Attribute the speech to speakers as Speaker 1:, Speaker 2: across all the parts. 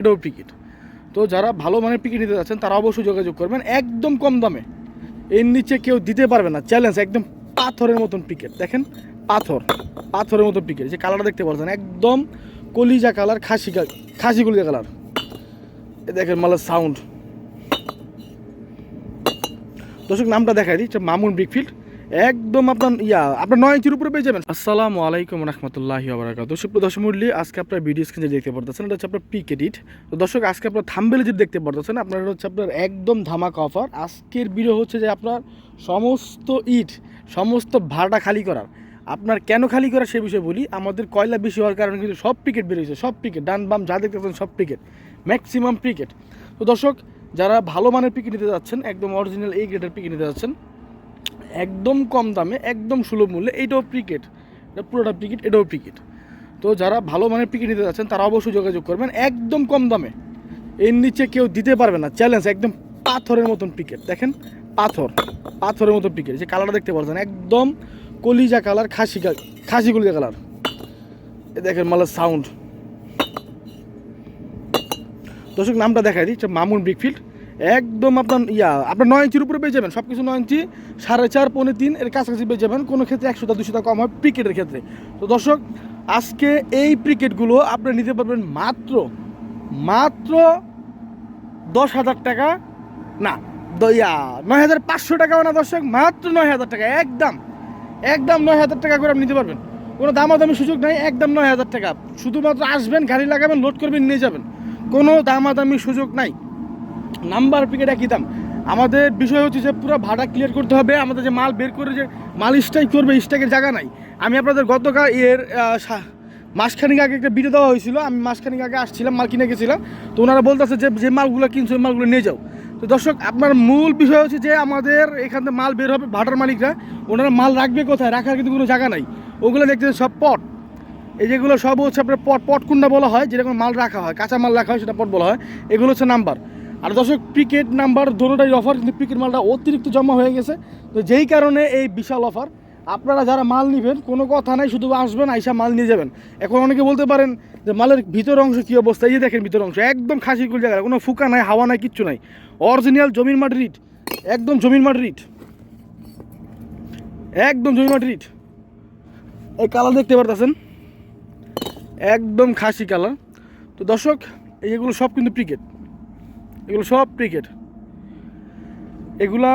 Speaker 1: এটাও পিকেট তো যারা ভালো মানের পিকেট নিতে যাচ্ছেন, তারা অবশ্যই যোগাযোগ করবেন। একদম কম দামে। এর নিচে কেউ দিতে পারবে না। চ্যালেঞ্জ, একদম পাথরের মতন পিকেট দেখেন, পাথর। পাথরের মতন পিকেট যে কালারটা দেখতে পাচ্ছেন, একদম কলিজা কালার, খাসি খাসি কলিজা কালার। এ দেখেন মালার সাউন্ড দর্শক, নামটা দেখাই দিই। মামুন ব্রিকফিল্ড একদম আপনার, ইয়া, আপনার নয় ইঞ্চির উপরে পেয়ে যাবেন। আসসালামু আলাইকুম রহমতুল্লাহি আবরাকাত দর্শক মূল্যে আজকে আপনার ভিডিও স্ক্রিনে দেখতে পারতেছেন, এটা হচ্ছে আপনার পিক এডিট তো দর্শক, আজকে আপনার থাম্বেলে যে দেখতে পারতেছেন, আপনার হচ্ছে আপনার একদম ধামাকা অফার আজকের ভিডিও হচ্ছে যে আপনার সমস্ত ইট, সমস্ত ভাড়াটা খালি করার। আপনার কেন খালি করা সে বিষয়ে বলি, আমাদের কয়লা বেশি হওয়ার কারণে কিন্তু সব পিকেট বেরিয়েছে, সব পিকেট ডান বাম যা দেখতেছেন সব পিকেট ম্যাক্সিমাম পিকেট তো দর্শক, যারা ভালো মানের পিকেট নিতে যাচ্ছেন, একদম অরিজিনাল এই গ্রেডের পিকেট নিতে যাচ্ছেন একদম কম দামে, একদম সুলভ মূল্যে এইটাও ক্রিকেট এটা পুরোটা ক্রিকেট এটাও ক্রিকেট তো যারা ভালো মানের ক্রিকেট নিতে যাচ্ছেন, তারা অবশ্যই যোগাযোগ করবেন, একদম কম দামে। এর নিচে কেউ দিতে পারবে না চ্যালেঞ্জ একদম পাথরের মতন ক্রিকেট দেখেন, পাথর, পাথরের মতন ক্রিকেট যে কালারটা দেখতে পাচ্ছেন, একদম কলিজা কালার খাসি খাসি কলিজা কালার এ দেখেন মালার সাউন্ড দর্শক, নামটা দেখাই দিই মামুন ব্রিকফিল্ড। একদম আপনার ইয়া, আপনার নয় ইঞ্চির উপরে পেয়ে যাবেন সব কিছু নয় ইঞ্চি, সাড়ে চার, পৌনে তিন, এর কাছাকাছি পেয়ে যাবেন, কোনো ক্ষেত্রে একশোটা, দুশোটা কম হয় ক্রিকেটের ক্ষেত্রে। তো দর্শক, আজকে এই ক্রিকেটগুলো আপনি নিতে পারবেন মাত্র মাত্র দশ হাজার টাকা, না ইয়া, নয় হাজার পাঁচশো টাকাও না দর্শক, মাত্র নয় হাজার টাকা, একদম একদম নয় হাজার টাকা করে আপনি নিতে পারবেন। কোনো দামাদামি সুযোগ নাই, একদম নয় হাজার টাকা। শুধুমাত্র আসবেন, গাড়ি লাগাবেন লোড করবেন, নিয়ে যাবেন। কোনো দামাদামি সুযোগ নাই। নাম্বার পিকেট একই দাম। আমাদের বিষয় হচ্ছে যে পুরো ভাড়া ক্লিয়ার করতে হবে, আমাদের যে মাল বের করে যে মাল স্ট্রাইক করবে স্ট্রাইকের জায়গা নাই। আমি আপনাদের গতকাল এর মাসখানিক আগে একটা ভিডিও দেওয়া হয়েছিল, আমি মাসখানিক আগে আসছিলাম, মাল কিনে গেছিলাম। তো ওনারা বলতেছে যে যে মালগুলো কিনছো, ওই মালগুলো নিয়ে যাও। তো দর্শক, আপনার মূল বিষয় হচ্ছে যে আমাদের এখান থেকে মাল বের হবে ভাটার মালিকরা। ওনারা মাল রাখবে কোথায়? রাখার কিন্তু কোনো জায়গা নাই। ওগুলো দেখতে সব পট এই যেগুলো সব হচ্ছে আপনার পট পট কুন্ডা বলা হয়, যেরকম মাল রাখা হয়, কাঁচা মাল রাখা হয়, সেটা পট বলা হয়। এগুলো হচ্ছে নাম্বার আর দর্শক ক্রিকেট নাম্বার দোনোটাই অফার কিন্তু ক্রিকেট মালটা অতিরিক্ত জমা হয়ে গেছে। তো যেই কারণে এই বিশাল অফার আপনারা যারা মাল নেবেন, কোনো কথা নাই, শুধু আসবেন, আইসা মাল নিয়ে যাবেন। এখন অনেকে বলতে পারেন যে মালের ভিতর অংশ কী অবস্থা? এই দেখেন ভিতর অংশ, একদম খাসি কুল জায়গা, কোনো ফুকা নাই, হাওয়া নাই, কিচ্ছু নাই। অরিজিনাল জমির মাটির ইট, একদম জমির মাটির ইট। একদম জমির মাটির রিট এই কালার দেখতে পারতেছেন? একদম খাসি কালার। তো দর্শক, এইগুলো সব কিন্তু ক্রিকেট এগুলো সব ক্রিকেট এগুলা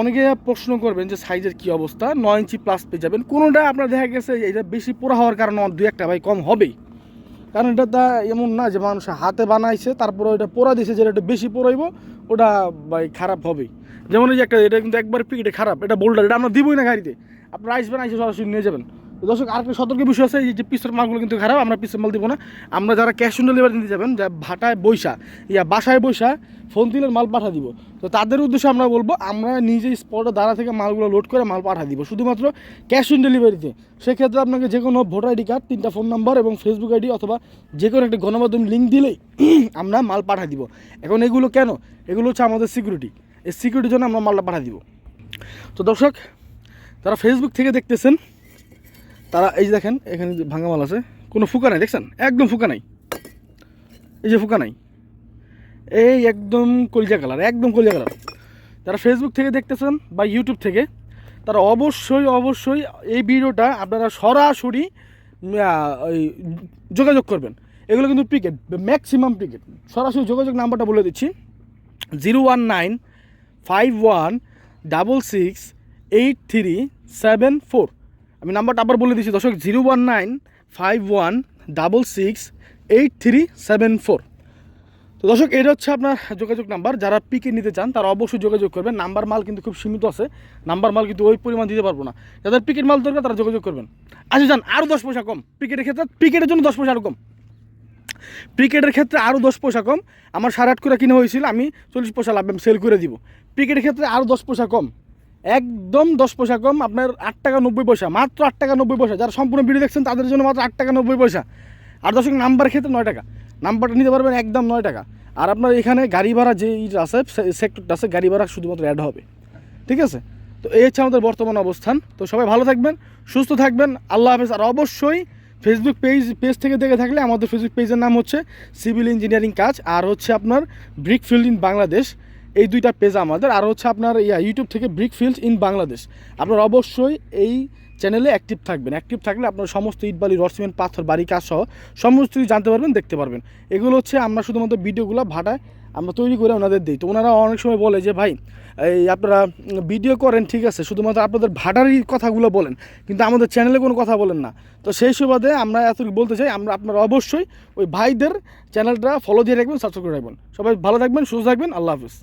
Speaker 1: অনেকে প্রশ্ন করবেন যে সাইজের কি অবস্থা? নয় ইঞ্চি প্লাস পেয়ে যাবেন। কোনোটা আপনার দেখা গেছে এটা বেশি পোড়া হওয়ার কারণে দু একটা ভাই কম হবেই। কারণ এটা তা এমন না যে মানুষ হাতে বানাইছে তারপরে ওটা পোড়া দিছে, যেটা একটু বেশি পোড়াইব, ওটা ভাই খারাপ হবেই। যেমন এই যে একটা, এটা কিন্তু একবার পিকেটে খারাপ, এটা বোল্ডার এটা আমরা দিবই না গাড়িতে। আপনারা আসবেন, আইসে সরাসরি নিয়ে যাবেন। দর্শক আরেকটা সতর্ক বিষয় আছে যে পিসের মালগুলো কিন্তু খারাপ, আমরা পিসের মাল দিব না। আমরা যারা ক্যাশ অন ডেলিভারি নিতে যাবেন, যা ভাটায় বৈশা, ইয়া বাসায় বৈশা ফোন দিলে মাল পাঠা দিব। তো তাদের উদ্দেশ্যে আমরা বলব, আমরা নিজে স্পটে দাঁড়া থেকে মালগুলো লোড করে মাল পাঠা দিব। শুধুমাত্র ক্যাশ অন ডেলিভারিতে সেক্ষেত্রে আপনাকে যে কোনো ভোটার আইডি কার্ড তিনটা ফোন নাম্বার এবং ফেসবুক আইডি অথবা যে কোনো একটা গণমাধ্যম লিঙ্ক দিলেই আমরা মাল পাঠা দিব। এখন এগুলো কেন? এগুলো হচ্ছে আমাদের সিকিউরিটি এই সিকিউরিটির জন্য আমরা মালটা পাঠা দিব। তো দর্শক তারা ফেসবুক থেকে দেখতেছেন তারা এই যে দেখেন, এখানে যে ভাঙা মাল আছে, কোনো ফুকা নাই, দেখছেন? একদম ফুকা নাই। এই যে ফুকা নাই। এই একদম কলিজা কালার, একদম কলিজা কালার। যারা ফেসবুক থেকে দেখতেছেন বা ইউটিউব থেকে, তারা অবশ্যই অবশ্যই এই ভিডিওটা আপনারা সরাসরি যোগাযোগ করবেন। এগুলো কিন্তু ক্রিকেট ম্যাক্সিমাম পিকেট সরাসরি যোগাযোগ নাম্বারটা বলে দিচ্ছি। Zero one nine five one double six eight three seven four. আমি নাম্বারটা আবার বলে দিচ্ছি দর্শক, zero one nine five one double six eight three seven four. তো দর্শক, এটা হচ্ছে আপনার যোগাযোগ নাম্বার। যারা পিকে নিতে চান, তারা অবশ্যই যোগাযোগ করবেন। নাম্বার মাল কিন্তু খুব সীমিত আছে। নাম্বার মাল কিন্তু ওই পরিমাণ দিতে পারব না। যাদের পিকেট মাল দরকার, তারা যোগাযোগ করবেন। আচ্ছা যান আরও দশ পয়সা কম। পিকেটের ক্ষেত্রে, পিকেটের জন্য দশ পয়সা আরও কম। ক্রিকেটের ক্ষেত্রে আরও দশ পয়সা কম। আমার সাড়ে আট করে কিনে হয়েছিল, আমি চল্লিশ পয়সা লাভ সেল করে দিব। ক্রিকেটের ক্ষেত্রে আরও দশ পয়সা কম। একদম দশ পয়সা কম, আপনার আট টাকা নব্বই পয়সা, মাত্র আট টাকা নব্বই পয়সা। যারা সম্পূর্ণ ভিডিও দেখছেন, তাদের জন্য মাত্র আট টাকা নব্বই পয়সা। আর দর্শক নাম্বারের ক্ষেত্রে নয় টাকা। নাম্বারটা নিতে পারবেন একদম নয় টাকা। আর আপনার এখানে গাড়ি ভাড়া যে আছে সেক্টরটা আছে, গাড়ি ভাড়া শুধুমাত্র অ্যাড হবে। ঠিক আছে? তো এই হচ্ছে আমাদের বর্তমান অবস্থান। তো সবাই ভালো থাকবেন, সুস্থ থাকবেন। আল্লাহ হাফেজ। আর অবশ্যই ফেসবুক পেজ পেজ থেকে দেখে থাকলে আমাদের ফেসবুক পেজের নাম হচ্ছে সিভিল ইঞ্জিনিয়ারিং কাজ আর হচ্ছে আপনার ব্রিক ফিল্ড ইন বাংলাদেশ এই দুইটা পেজ আমাদের। আর হচ্ছে আপনার ইয়া ইউটিউব থেকে ব্রিক ফিল্ড ইন বাংলাদেশ আপনারা অবশ্যই এই চ্যানেলে অ্যাক্টিভ থাকবেন। অ্যাক্টিভ থাকলে আপনার সমস্ত ইট, বালি, রড, সিমেন্ট, পাথর, বাড়ি, কাজ সহ সমস্ত কিছু জানতে পারবেন, দেখতে পারবেন। এগুলো হচ্ছে আমরা শুধুমাত্র ভিডিওগুলো ভাটায় আমরা তৈরি করে ওনাদের দিই। তো ওনারা অনেক সময় বলে যে, ভাই, এই আপনারা ভিডিও করেন, ঠিক আছে? শুধুমাত্র আপনাদের ভাটারই কথাগুলো বলেন। কিন্তু আমাদের চ্যানেলে কোনো কথা বলেন না। তো সেই সুবাদে আমরা এত বলতে চাই, আমরা আপনারা অবশ্যই ওই ভাইদের চ্যানেলটা ফলো দিয়ে রাখবেন সাবস্ক্রাইব করে রাখবেন। সবাই ভালো থাকবেন, সুস্থ থাকবেন, আল্লাহ হাফিজ।